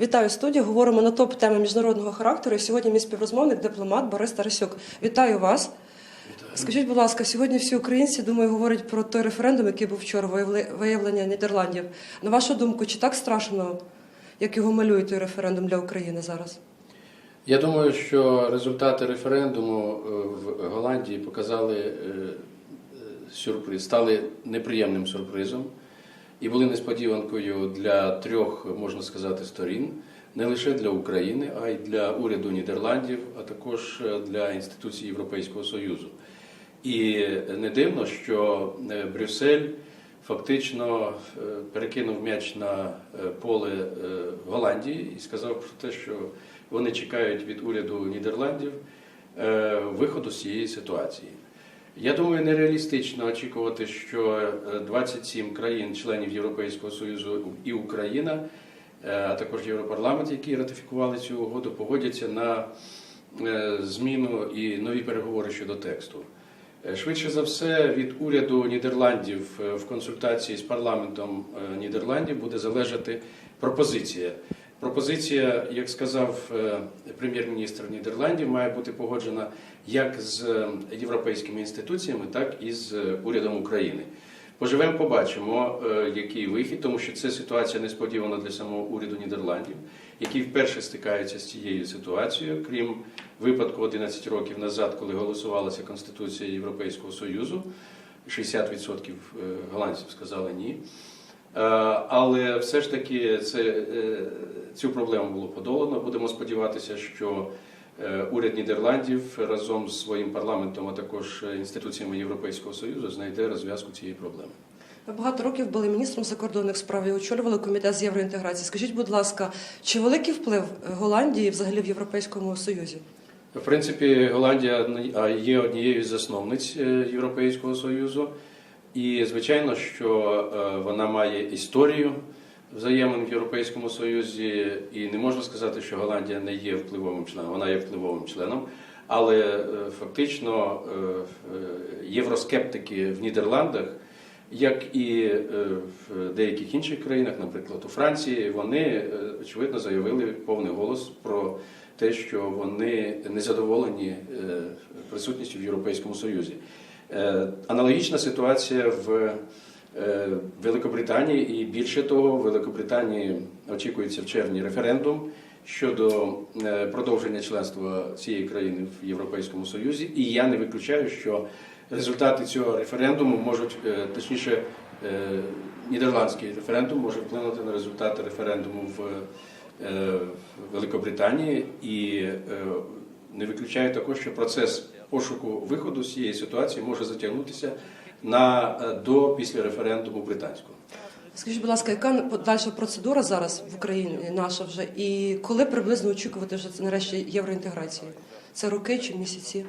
Вітаю студію. Говоримо на топ теми міжнародного характеру. І сьогодні мій співрозмовник, дипломат Борис Тарасюк. Вітаю вас. Скажіть, будь ласка, сьогодні всі українці, думаю, говорять про той референдум, який був вчора, виявлення Нідерландів. На вашу думку, чи так страшно, як його малюють той референдум для України зараз? Я думаю, що результати референдуму е, в Голландії показали е, е, сюрприз, стали неприємним сюрпризом і були несподіванкою для трьох, можна сказати, сторін, не лише для України, а й для уряду Нідерландів, а також е, для інституцій Європейського Союзу. І не дивно, що е, Брюссель фактично е, перекинув м'яч на поле Голландії і сказав про те, що вони чекають від уряду Нідерландів виходу з цієї ситуації. Я думаю, нереалістично очікувати, що е, 27 країн-членів Європейського Союзу і Україна, е, а також Європарламент, які ратифікували цю угоду, погодяться на е, зміну і нові переговори щодо тексту. Е, Швидше за все, від уряду Нідерландів е, в консультації з парламентом е, Нідерландів буде залежати пропозиція. Пропозиція, як сказав е, прем'єр-міністр Нідерландів, має бути погоджена як з е, європейськими інституціями, так і з е, урядом України. Поживемо, побачимо, який вихід, тому що це ситуація несподівана для самого уряду Нідерландів, який вперше стикається з цією ситуацією, крім випадку 11 років назад, коли голосувалася Конституція Європейського Союзу. 60% голландців сказали ні. Е, Але все ж таки це, е, цю проблему було подолано. Будемо сподіватися, що е, уряд Нідерландів разом з своїм парламентом, а також інституціями Європейського Союзу знайде розв'язку цієї проблеми. Ви багато років були міністром закордонних справ і очолювали комітет з євроінтеграції. Скажіть, будь ласка, чи великий вплив Голландії взагалі в Європейському Союзі? В принципі, Голландія є однією з засновниць Європейського Союзу, і звичайно, що е, вона має історію взаємин в Європейському Союзі, і не можна сказати, що Голландія не є впливовим членом, вона є впливовим членом. Але е, фактично е, євроскептики в Нідерландах, як і в деяких інших країнах, наприклад у Франції, вони очевидно заявили повний голос про те, що вони незадоволені присутністю в Європейському Союзі. Е, Аналогічна ситуація в е, Великобританії, і більше того, в Великобританії очікується в червні референдум щодо е, продовження членства цієї країни в Європейському Союзі. І я не виключаю, що результати цього референдуму можуть, точніше, нідерландський референдум може вплинути на результати референдуму в Великобританії і не виключаю також, що процес пошуку виходу з цієї ситуації може затягнутися на е, до після референдуму британського. Скажіть, будь ласка, яка подальша процедура зараз в Україні наша вже, і коли приблизно очікувати вже це нарешті євроінтеграції? Це роки чи місяці?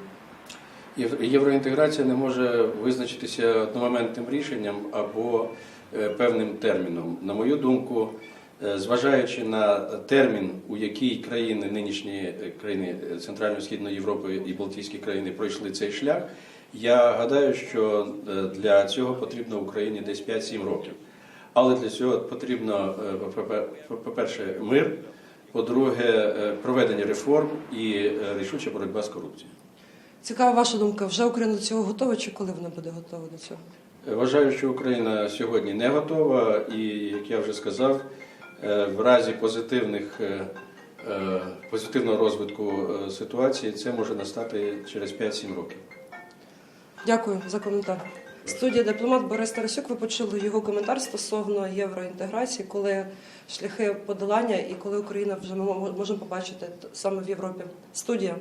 Єв- Євроінтеграція не може визначитися одномоментним рішенням або е, певним терміном. На мою думку, зважаючи на термін, у який країни нинішні е, країни Центрально-Східної Європи і Балтійські країни пройшли цей шлях, я гадаю, що е, для цього потрібно Україні десь 5-7 років. Але для цього потрібно, е, по- по-перше, мир, по-друге, е, проведення реформ і е, рішуча боротьба з корупцією. Цікава ваша думка, вже Україна до цього готова чи коли вона буде готова до цього? Вважаю, що Україна сьогодні не готова, і як я вже сказав, е, в разі позитивних е, е, позитивного розвитку е, ситуації це може настати через 5-7 років. Дякую за коментар. Студія дипломат Борис Тарасюк. Ви почули його коментар стосовно євроінтеграції, коли шляхи подолання і коли Україна вже ми можемо побачити саме в Європі. Студія.